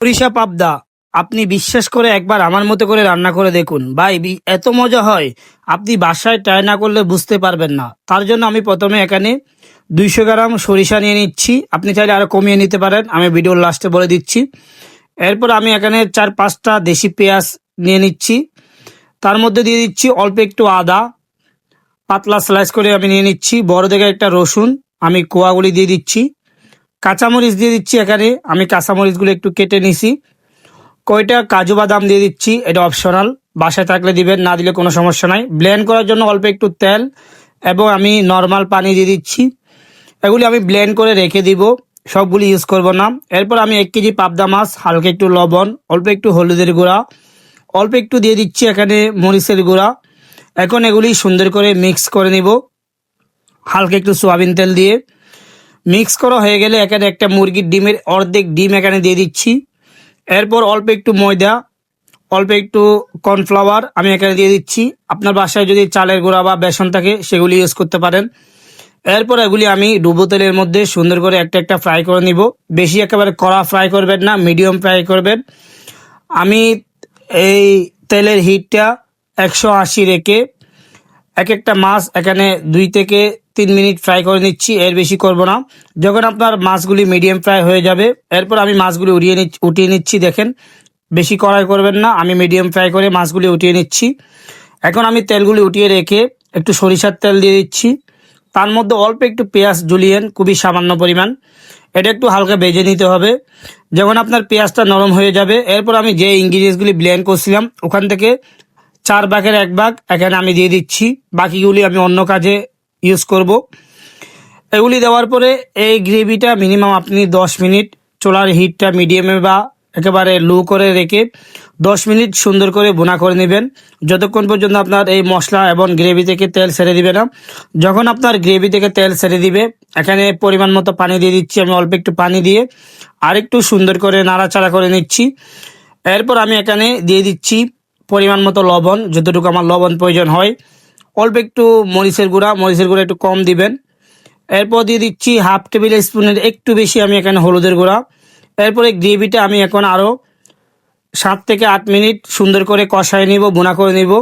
সরিষা পাবদা, আপনি বিশ্বাস করে একবার আমার মতো করে রান্না করে দেখুন। ভাই এত মজা হয়। আপনি বাসায় ট্রাই না করলে বুঝতে পারবেন না। তার জন্য আমি প্রথমে এখানে দুইশো গ্রাম সরিষা নিয়ে নিচ্ছি। আপনি চাইলে আরও কমিয়ে নিতে পারেন। আমি ভিডিওর লাস্টে বলে দিচ্ছি। এরপর আমি এখানে চার পাঁচটা দেশি পেঁয়াজ নিয়ে নিচ্ছি। তার মধ্যে দিয়ে দিচ্ছি অল্প একটু আদা। পাতলা স্লাইস করে আমি নিয়ে নিচ্ছি। বড় দেখে একটা রসুন। আমি কোয়াগুলি দিয়ে দিচ্ছি। কাঁচামরিচ দিয়ে দিচ্ছি এখানে। আমি কাঁচামরিচগুলো একটু কেটে নিছি। কয়টা কাজু বাদাম দিয়ে দিচ্ছি, এটা অপশনাল বাসায় থাকলে দিবেন, না দিলে কোনো সমস্যা নাই। ব্লেন্ড করার জন্য অল্প একটু তেল এবং আমি নর্মাল পানি দিয়ে দিচ্ছি। এগুলি আমি ব্লেন্ড করে রেখে দিব, সবগুলি ইউজ করব না। এরপর আমি এক কেজি পাবদা মাছ, হালকা একটু লবণ, অল্প একটু হলুদের গুঁড়া, অল্প একটু দিয়ে দিচ্ছি এখানে মরিচের গুঁড়া। এখন এগুলি সুন্দর করে মিক্স করে নিব। হালকা একটু সোয়াবিন তেল দিয়ে। মিক্স করা হয়ে গেলে এখানে একটা মুরগির ডিমের অর্ধেক ডিম এখানে দিয়ে দিচ্ছি। এরপর অল্প একটু ময়দা, অল্প একটু কর্নফ্লাওয়ার আমি এখানে দিয়ে দিচ্ছি। আপনার বাসায় যদি চালের গুঁড়া বা বেসন থাকে, সেগুলি ইউজ করতে পারেন। এরপর এগুলি আমি ডুবো তেলের মধ্যে সুন্দর করে একটা একটা ফ্রাই করে নিব। বেশি একেবারে কড়া ফ্রাই করবেন না, মিডিয়াম ফ্রাই করবেন। আমি এই তেলের হিটটা একশো আশি রেখে এক একটা মাছ এখানে দুই থেকে তিন মিনিট ফ্রাই করে নিচ্ছি, এর বেশি করব না। যখন আপনার মাছগুলি মিডিয়াম ফ্রাই হয়ে যাবে, এরপর আমি মাছগুলি উঠিয়ে নিচ্ছি উঠিয়ে নিচ্ছি, দেখেন। বেশি কড়াই করবেন না, আমি মিডিয়াম ফ্রাই করে মাছগুলি উঠিয়ে নিচ্ছি। এখন আমি তেলগুলি উঠিয়ে রেখে একটু সরিষার তেল দিয়ে দিচ্ছি। তার মধ্যে অল্প একটু পেঁয়াজ জুলিয়েন খুবই সামান্য পরিমাণ। এটা একটু হালকা ভেজে নিতে হবে। যখন আপনার পেঁয়াজটা নরম হয়ে যাবে, এরপর আমি যে ইনগ্রিডিয়েন্টসগুলি ব্লেন্ড করছিলাম, ওখান থেকে চার ভাগের এক ভাগ এখানে আমি দিয়ে দিচ্ছি। বাকিগুলি আমি অন্য কাজে ইউজ করব। এগুলি দেওয়ার পরে এই গ্রেভিটা মিনিমাম আপনি দশ মিনিট চোলার হিটটা মিডিয়ামে বা একেবারে লো করে রেখে দশ মিনিট সুন্দর করে বোনা করে নেবেন। যতক্ষণ পর্যন্ত আপনার এই মশলা এবং গ্রেভি থেকে তেল ছেড়ে দিবে না, যখন আপনার গ্রেভি থেকে তেল ছেড়ে দিবে, এখানে পরিমাণ মতো পানি দিয়ে দিচ্ছি, আমি অল্প একটু পানি দিয়ে আরেকটু সুন্দর করে নাড়াচাড়া করে নিচ্ছি। এরপর আমি এখানে দিয়ে দিচ্ছি পরিমাণ মতো লবণ, যতটুকু আমার লবণ প্রয়োজন হয়। অল্প একটু মরিচের গুঁড়া মরিচের গুঁড়া একটু কম দিবেন। এরপর দিয়ে দিচ্ছি হাফ টেবিল স্পুনের একটু বেশি আমি এখানে হলুদের গুঁড়া। এরপরে গ্রেভিটা আমি এখন আরও সাত থেকে আট মিনিট সুন্দর করে কষায় নিব বুনা করে নিব।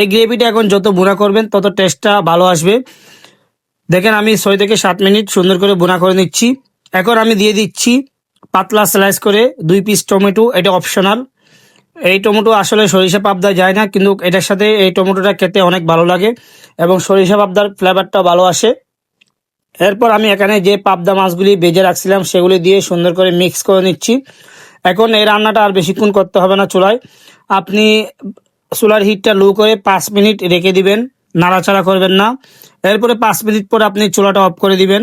এই গ্রেভিটা এখন যত বোনা করবেন, তত টেস্টটা ভালো আসবে। দেখেন আমি ছয় থেকে সাত মিনিট সুন্দর করে বোনা করে নিচ্ছি। এখন আমি দিয়ে দিচ্ছি পাতলা স্লাইস করে দুই পিস টমেটো, এটা অপশনাল এই টমেটো আসলে সরিষা পাবদা যায় না, কিন্তু এটার সাথে এই টমেটোটা খেতে অনেক ভালো লাগে এবং সরিষা পাবদার ফ্লেভারটা ভালো আসে। এরপর আমি এখানে যে পাবদা মাছগুলি বেজে রাখছিলাম, সেগুলি দিয়ে সুন্দর করে মিক্স করে নিচ্ছি। এখন এই রান্নাটা আর বেশিক্ষণ করতে হবে না চুলায়। আপনি চুলার হিটটা লো করে পাঁচ মিনিট রেখে দিবেন, নাড়াচাড়া করবেন না। এরপরে পাঁচ মিনিট পরে আপনি চুলাটা অফ করে দিবেন।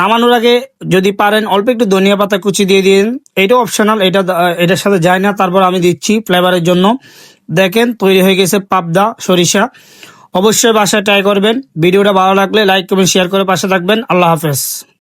নামানোর আগে যদি পারেন অল্প একটু ধনিয়া পাতা কুচি দিয়ে দিন। এটা অপশনাল এটা এটার সাথে যায় না। তারপর আমি দিচ্ছি ফ্লেভারের জন্য। দেখেন তৈরি হয়ে গেছে পাবদা সরিষা। অবশ্যই বাসায় ট্রাই করবেন। ভিডিওটা ভালো লাগলে লাইক কমেন্ট শেয়ার করে পাশে থাকবেন। আল্লাহ হাফেজ।